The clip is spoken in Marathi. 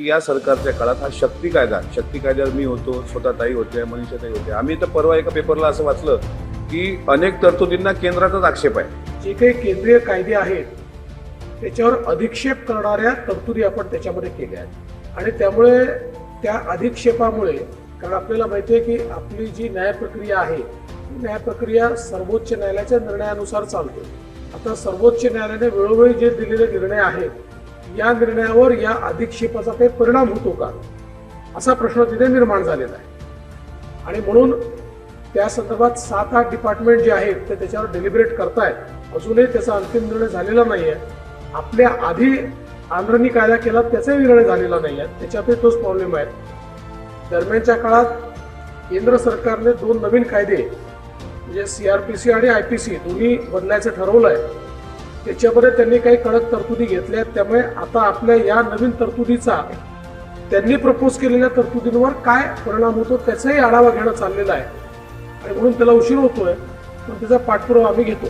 या सरकारच्या काळात हा शक्ती कायदा शक्ती कायद्यावर मी होतो स्वतः ताई होते मनीषाताई होते. आम्ही तर परवा एका पेपरला असं वाचलं की अनेक तरतुदींना केंद्राचाच आक्षेप आहे. जे काही केंद्रीय कायदे आहेत त्याच्यावर अधिक्षेप करणाऱ्या तरतुदी आपण त्याच्यामध्ये केल्या आहेत. आणि त्यामुळे त्या अधिक्षेपामुळे कारण आपल्याला माहिती आहे की आपली जी न्याय प्रक्रिया आहे ती न्याय प्रक्रिया सर्वोच्च न्यायालयाच्या निर्णयानुसार चालते. आता सर्वोच्च न्यायालयाने वेळोवेळी जे दिलेले निर्णय आहेत या निर्णयावर या अधिक्षेपाचा काही परिणाम होतो का? असा प्रश्न तिथे निर्माण झालेला आहे. आणि म्हणून त्या संदर्भात सात आठ डिपार्टमेंट जे आहेत ते त्याच्यावर डेलिब्रेट करतायत. अजूनही त्याचा अंतिम निर्णय झालेला नाही आहे आपल्या आधी आंध्रनी कायदा केला त्याचाही निर्णय झालेला नाही आहे त्याच्यातही तोच प्रॉब्लेम आहे. दरम्यानच्या काळात केंद्र सरकारने दोन नवीन कायदे म्हणजे सी आणि आय टी सी दोन्ही बदलायचं ठरवलं आहे त्याच्यामध्ये त्यांनी काही कडक तरतुदी घेतल्या आहेत. त्यामुळे आता आपल्या या नवीन तरतुदीचा त्यांनी प्रपोज केलेल्या तरतुदींवर काय परिणाम होतो त्याचाही आढावा घेणं चाललेला आहे. आणि म्हणून त्याला उशीर होतोय पण त्याचा पाठपुरावा आम्ही घेतो.